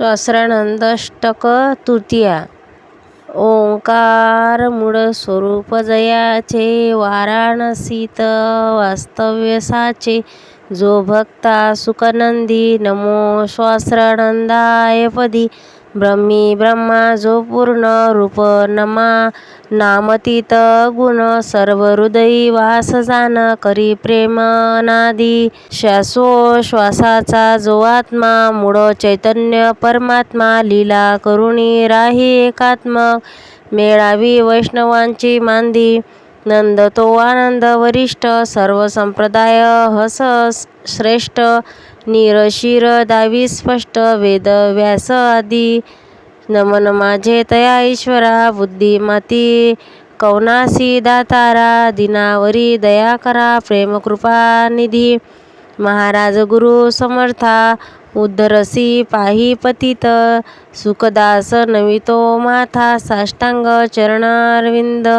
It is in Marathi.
सहस्रानंदाष्टक तृतीया ओंकार मूळ स्वरूप जयाचे वाराणसीत वास्तव्य साचे जो भक्ता सुखनंदी नमो सहस्रानंदाय पदी। ब्रह्मी ब्रह्मा जो पूर्ण रूप नमा नामतीत गुण सर्व हृदयी वास जाण करी प्रेम श्वासो श्वासाचा जो आत्मा मूळ चैतन्य परमात्मा लीला करुणी राही एकात्मक मेळावी वैष्णवांची मांदी नंद तो आनंद वरिष्ठ सर्व संप्रदाय हस श्रेष्ठ. नीरशिर दावी स्पष्ट वेद व्यास आदी. नमन माझे तया ईश्वरा बुद्धिमती कौनासी दातारा दीनावरी दया करा प्रेम कृपा निधी. महाराज गुरु समर्था उद्धरसी पाही पतित. सुखदास नवितो माथा साष्टांग चरणारविंद.